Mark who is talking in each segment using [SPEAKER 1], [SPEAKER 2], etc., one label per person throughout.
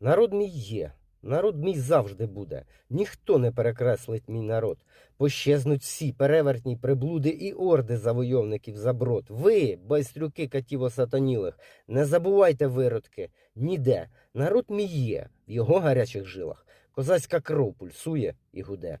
[SPEAKER 1] Народ мій є, народ мій завжди буде. Ніхто не перекреслить мій народ. Пощезнуть всі перевертні приблуди і орди завойовників заброд. Ви, байстрюки катів сатанілих, не забувайте виродки, ніде. Народ мій є, в його гарячих жилах. Козацька кров пульсує і гуде.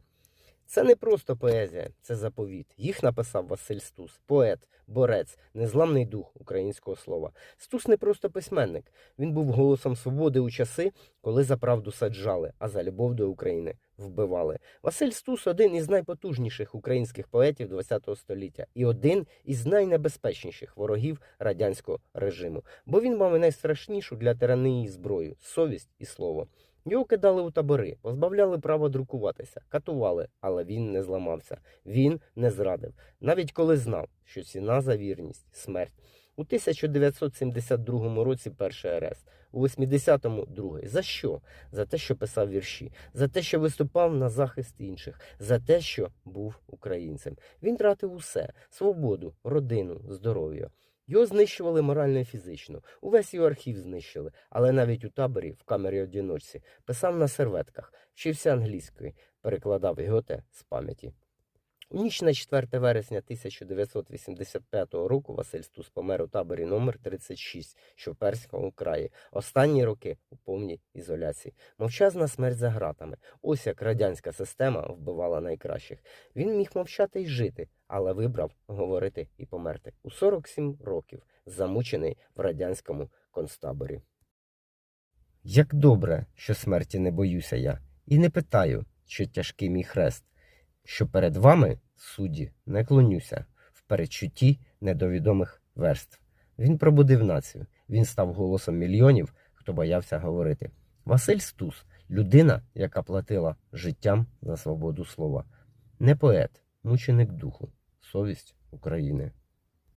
[SPEAKER 1] Це не просто поезія, це заповіт. Їх написав Василь Стус, поет, борець, незламний дух українського слова. Стус не просто письменник. Він був голосом свободи у часи, коли за правду саджали, а за любов до України вбивали. Василь Стус один із найпотужніших українських поетів ХХ століття і один із найнебезпечніших ворогів радянського режиму, бо він мав найстрашнішу для тиранії зброю совість і слово. Його кидали у табори, позбавляли права друкуватися, катували, але він не зламався. Він не зрадив, навіть коли знав, що ціна за вірність смерть. У 1972 році перший арест, у 80-му другий. За що? За те, що писав вірші, за те, що виступав на захист інших, за те, що був українцем. Він тратив усе: свободу, родину, здоров'я. Його знищували морально і фізично. Увесь його архів знищили, але навіть у таборі, в камері одіночці, писав на серветках, вчився англійською, перекладав Гьоте з пам'яті. У ніч на 4 вересня 1985 року Василь Стус помер у таборі номер 36, що в Перському краї. Останні роки у повній ізоляції. Мовчазна смерть за ґратами. Ось як радянська система вбивала найкращих. Він міг мовчати й жити, але вибрав говорити і померти. У 47 років, замучений в радянському концтаборі. Як добре, що смерті не боюся я, і не питаю, що тяжкий мій хрест, що перед вами, судді, не клонюся в передчутті недовідомих верств. Він пробудив націю, він став голосом мільйонів, хто боявся говорити. Василь Стус людина, яка платила життям за свободу слова. Не поет, мученик духу, совість України.